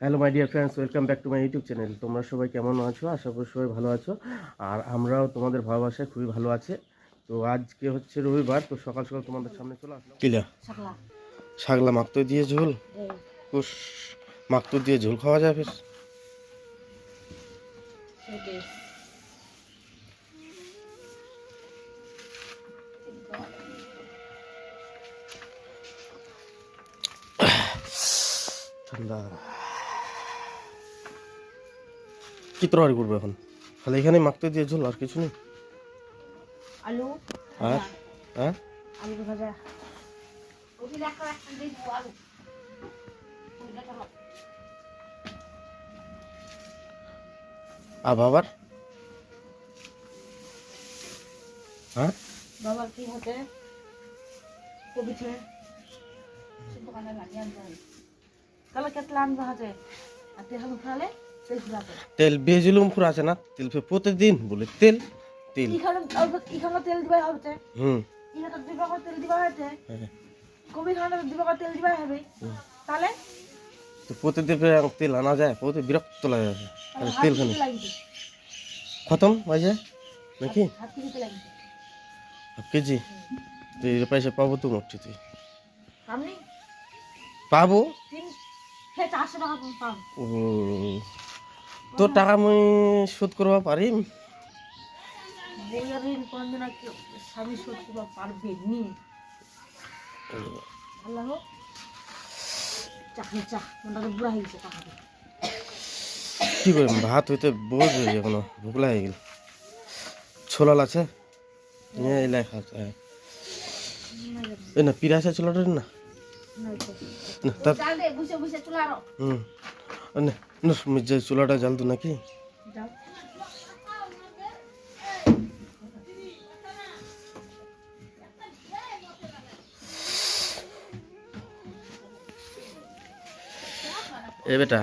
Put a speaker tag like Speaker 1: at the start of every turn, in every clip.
Speaker 1: Hello my dear friends welcome back to my YouTube channel তোমরা সবাই কেমন আছো? আশা করি সবাই ভালো আছো। আর আমরাও তোমাদের ভালোবাসায় খুবই ভালো আছে। তো আজকে হচ্ছে রবিবার তো সকাল সকাল তোমাদের সামনে চলে আসলাম। কিলা
Speaker 2: শাকলা
Speaker 1: শাগলা মাখতো দিয়ে ঝোল? কুস মাখতো দিয়ে ঝোল খাওয়া যায় ফের ঠান্ডা। কি তরকারি করব এখন? খালি এখানে মাখতে দিয়ে ঝোল আর কিছু নেই?
Speaker 2: আলু
Speaker 1: আর? হ্যাঁ?
Speaker 2: আলু ভাজা।
Speaker 1: বাবার? হ্যাঁ?
Speaker 2: বাবার কি হতে কবি ছেড়ে দোকানে লাগিয়ে আনতে হবে তাহলে কেটলা আনতে হবে আর ফুরালে তেল
Speaker 1: বেজলুম ফুরাছে না তেল ফে প্রতিদিন বলে তেল তেল।
Speaker 2: ইখানে অল্প তেল দিবা হবে
Speaker 1: হুম।
Speaker 2: তো দিবা তেল দিবা হয়েছে
Speaker 1: হ্যাঁ।
Speaker 2: কবি খানে দিবা তেল দিবা হবে। তাহলে?
Speaker 1: তো প্রতিদিন ফের তেল আনা যায় প্রতি বিরক্ত লাগে। খালি। তেল খানি খতম হয়ে যায় নাকি? Half kg? পয়সা পাবো তো তুই পাবো। ও। তোর টাকা মুই শোধ করবা পারিম
Speaker 2: হয়ে।
Speaker 1: কি করি ভাত হইতে বোঝ হয়ে যায় কোনো ভুক লাগে গেল। ছোলাল আছে এলাই খাচ্ছে হ্যাঁ। এই না পিরা আছে ছোলাটা না। না হুম। না। যে চুলাটা জ্বালতো নাকি
Speaker 2: যাও
Speaker 1: এ বেটা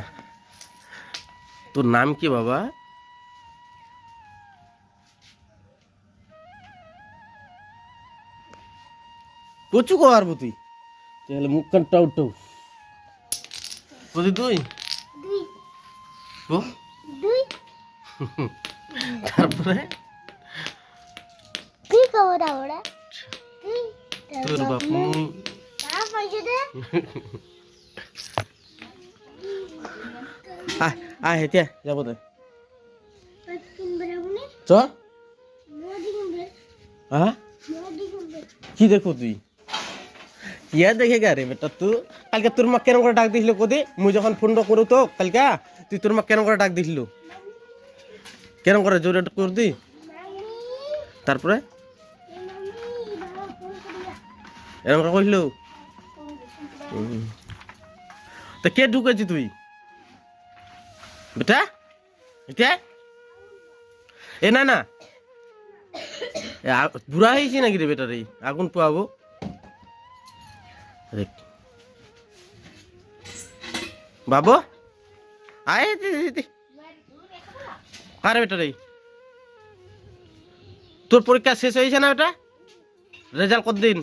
Speaker 1: তোর নাম কি বাবা কচু কো আর তুই তাহলে মুখ কান টাউ টাউ বুঝি তুই ও তারপরে
Speaker 3: কি খবর আমরা
Speaker 1: তোর বাপু
Speaker 3: তারা পয়সা দে
Speaker 1: আয় আয় হেঁটে আয়, যাব তাই
Speaker 3: কিনবে আপনি
Speaker 1: চ
Speaker 3: মোদি কিনবে
Speaker 1: হ্যাঁ
Speaker 3: মোদি কিনবে
Speaker 1: কি দেখো তুই ইয়া দেখে গে রে বেটা তুই কালকে তোর মা কেন করে ডাক দিছিল কোদি মুই যখন ফোনটা করু তো কালকে তুই তোর মা কেন করে ডাক দিছিল? কেন করে জোরে করে দি
Speaker 3: মামি
Speaker 1: তারপরে? এরকম করে কইল? তা কে ঢুকেছি তুই? বেটা? এটা এ, না না। বুড়া হয়েছি নাকি রে বেটা রে? আগুন পোয়াবো বাবু? তোর পরীক্ষা শেষ হয়েছে না বেটা? রেজাল্ট কতদিন?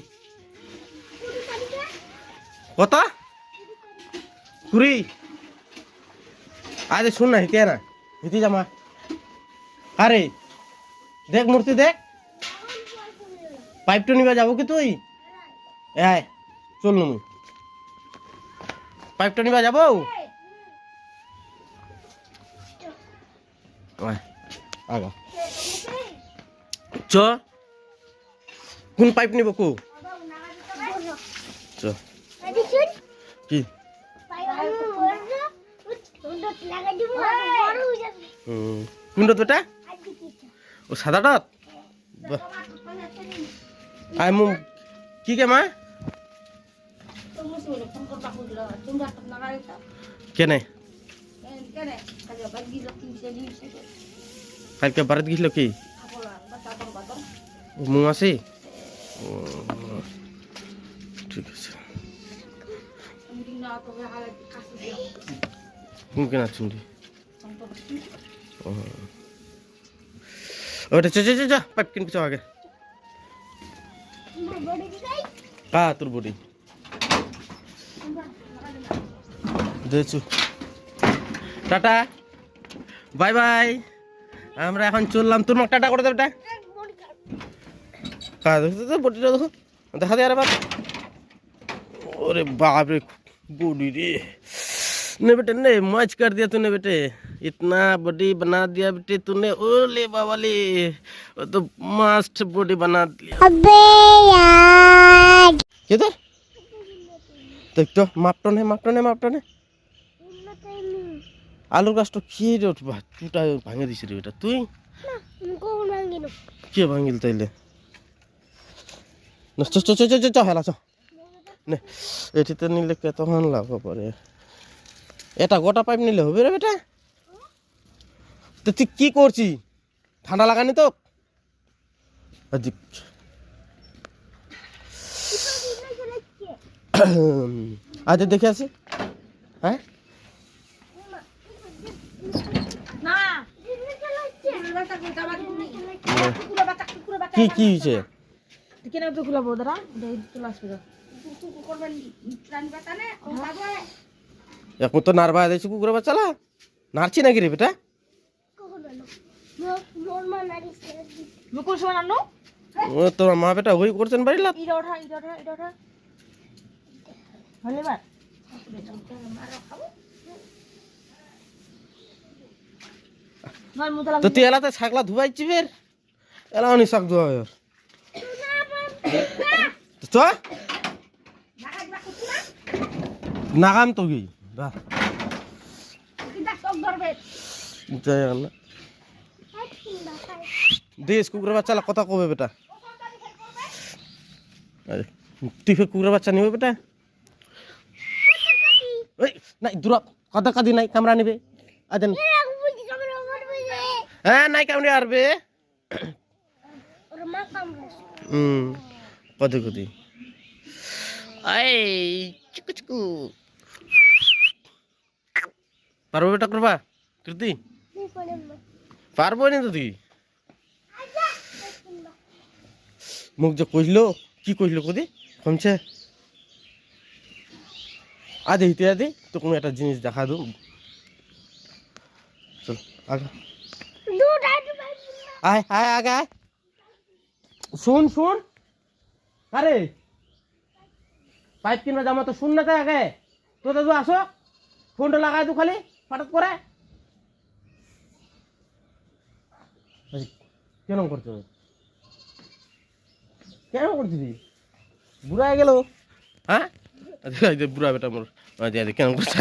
Speaker 1: কত? কুড়ি। আরে শুন না হিতে না, হিতে জামা আরে, দেখ মূর্তি দেখ। পাইপটা নিবা, যাব কি তুই? এ, আয়, চল নু পাইপটা নিবা, যাব? আয়, আগা চ কোন পাইপ নিব কো চ কি
Speaker 3: হয়ে
Speaker 1: কোনটা তোটা ও সাদাটা আয় মু কি কে মা কেনে কালকে বারাত গেছিল কি
Speaker 2: খাবলা বাতা করবা তো
Speaker 1: ও মু আছে ও, ঠিক আছে
Speaker 2: তুমি দিন না তো হালে কাছে দিও
Speaker 1: কোন কেনা চুন্ডি
Speaker 2: সম্পর্ক
Speaker 1: ও ওটা চ চ চ চ পাইপ কিনবি চ আগে
Speaker 3: তোমার বডি দিলাই
Speaker 1: কা তোর বডি
Speaker 3: তোমরা লাগা দিলা
Speaker 1: দে চু টাটা বাই বাই আমরা এখন চললাম তোর মাক টাটা করে দেবে কাজ দেখছো তো বডিটা দেখো দেখা দে আরে বাপ ওরে बाप रे बॉडी रे ने बेटे ने मौज कर दिया तूने बेटे इतना बॉडी बना दिया बेटे तूने ओ ले बाबा ले वो तो मस्त बॉडी बना दिया
Speaker 3: अबे यार
Speaker 1: के तो देख तो मापटन है मापटन है मापटन है আলুর গাছটা খেয়ে চুটা ভাঙে দিছিলি ওটা? তুই? কে ভাঙিল তাইলে? চ চ চ চ চ এটিতে নিলে কেতক্ষণ লাভ পরে এটা গোটা পাইপ নিলে হবে রে বেটা? তো তুই কি করছি? ঠান্ডা লাগানি তো? আচ্ছা দেখে আসি। হ্যাঁ? কি কি হয়েছে?
Speaker 2: কেন তো খুলা বৌদারা চলে আসবে
Speaker 1: এখন তো নারবা দিয়েছি রে বেটা?
Speaker 2: মুকুল
Speaker 1: সোনা মা বেটা
Speaker 2: হই
Speaker 1: তো তুই এলাতে ছাগলা ধুবাইছি বের এলা অনি শাক ধোয়া হয় তো? নাগাম তো গই বাহ জয় আল্লাহ। দেশ কুকুরের বাচ্চা কথা কবে বেটা? তুই ফের কুকুরের বাচ্চা নিবে বেটা? ওই নাই দূর কথা কাদি নাই কামরা নিবে। আদেন। হ্যাঁ নাই কামড়ে আরবে হুম কত কদি এই চিকু চিকু। এটা করবা, কৃতি? পারব না তুই মোক যে কইল, কি কইল কদি কমছে। আদি, হিতে আদে, তোকে একটা জিনিস দেখা দু। চল, আগা। আয় আয় আগে আয় শুন শুন আরে পাইপ কিনবা জামা তো শুন না তাই আগে তো দাদু আসো ফোনটা লাগাই দু খালি হঠাৎ করে কেন করছ কেন করছিস বুড়া হয়ে গেল হ্যাঁ আচ্ছা, বুড়া বেটা মোর কেন করছে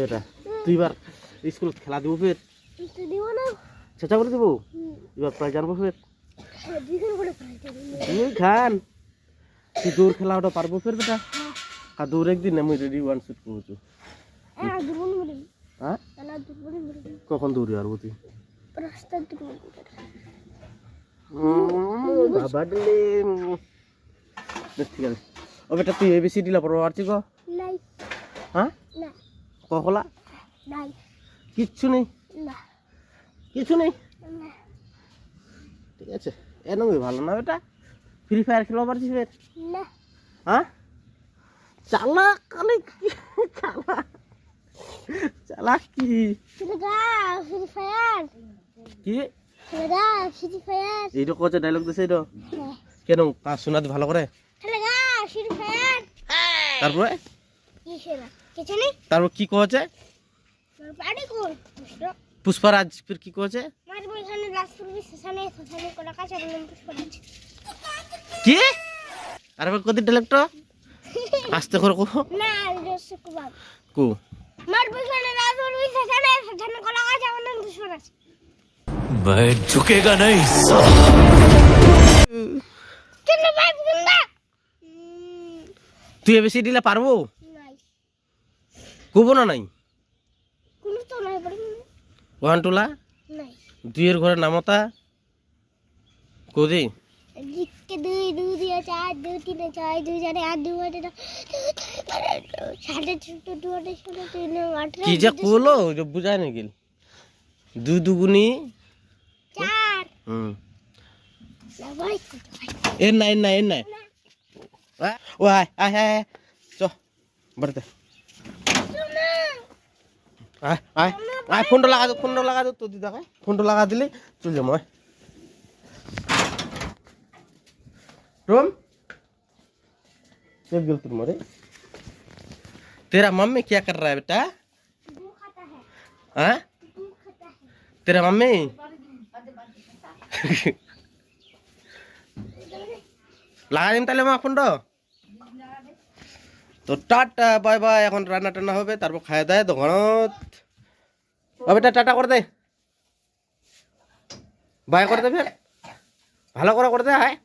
Speaker 1: এটা তুইবার স্কুল খেলা দিব ফের। চেঁচা করে দিব? এবার প্রাইজ আনব ফের। খান তুই দৌড় খেলা ওটা পারব ফের বেটা? আর দৌড় একদিন আমি রেডি ওয়ান শুট
Speaker 3: করব।
Speaker 1: হ্যাঁ? কখন দৌড়ে পারব তুই? বাবা দিলে ঠিক আছে। ও বেটা তুই এবিসি দিলা পড়ো আর
Speaker 3: তুই
Speaker 1: হ্যাঁ?
Speaker 3: কলা?
Speaker 1: কিচ্ছু নেই? কিছু নেই? ঠিক আছে। এনমি ভালো না বেটা? ফ্রি ফায়ার খেলা পারছিস ফের? হ্যাঁ? চালাক কালে কি? চালাক। চালাক কি?
Speaker 3: ফ্রি ফায়ার
Speaker 1: কি? এইটো কত ডায়লগ দিছে এইটো? কেন শোনাতে ভালো করে তারপরে?
Speaker 3: কিছু নেই
Speaker 1: তারপর কি কচ্ছে
Speaker 3: বাড়ি কোন
Speaker 1: পুষ্পারাজ ফির কি কচ্ছে
Speaker 3: মার এখানে রাজপুর স্টেশনে শ্মশানে কোনো কাছে বললাম পুষ্পরাজ
Speaker 1: কি আর এবার কদি ডায়লগটা আস্তে করে কো
Speaker 3: না রসে কুবাব
Speaker 1: কো
Speaker 3: মার এখানে রাজপুর স্টেশনে শ্মশানে কোনো কাছে বললাম পুষ্পরাজ
Speaker 4: मैं झुकेगा नहीं
Speaker 3: চলো ভাই বুন্দা
Speaker 1: তুই বেশি দিলে পারবো
Speaker 3: নাই
Speaker 1: কব না নাই?
Speaker 3: কোনো তো নাই পারি
Speaker 1: ওয়ান টুলা
Speaker 3: নাই।
Speaker 1: দুইয়ের ঘরে নামতা কোদি?
Speaker 3: দুই দুই দিয়ে চার দুই তিনে চার দুই জানে আট দুই আটে সাড়ে ছোট দু আটে তিন আঠেরো
Speaker 1: কি যে কলো? যে বুঝায় না গেল। দুই দুগুনি
Speaker 3: চার।
Speaker 1: হুম। এর নাই নাই এর নাই। ও আয় আয় আয় আয়। চ বাড়িতে। আয় আয় আয় ফোনটা লাগা দো ফোনটা লাগা দো তো দিদা কায় ফোনটা লাগা দিলে চল যাবো আয় रोम एक गल तुम मरे तेरा मम्मी क्या कर रहा है बेटा हाँ तेरा मम्मी লাগা দিম তাহলে মা ফোনটা তো টাটা বাই বাই এখন রান্না টান্না হবে তারপর খাওয়া দায় দোকানত বেটা টাটা করে দে। ভাই করে দে ভালো করে করে দে হায়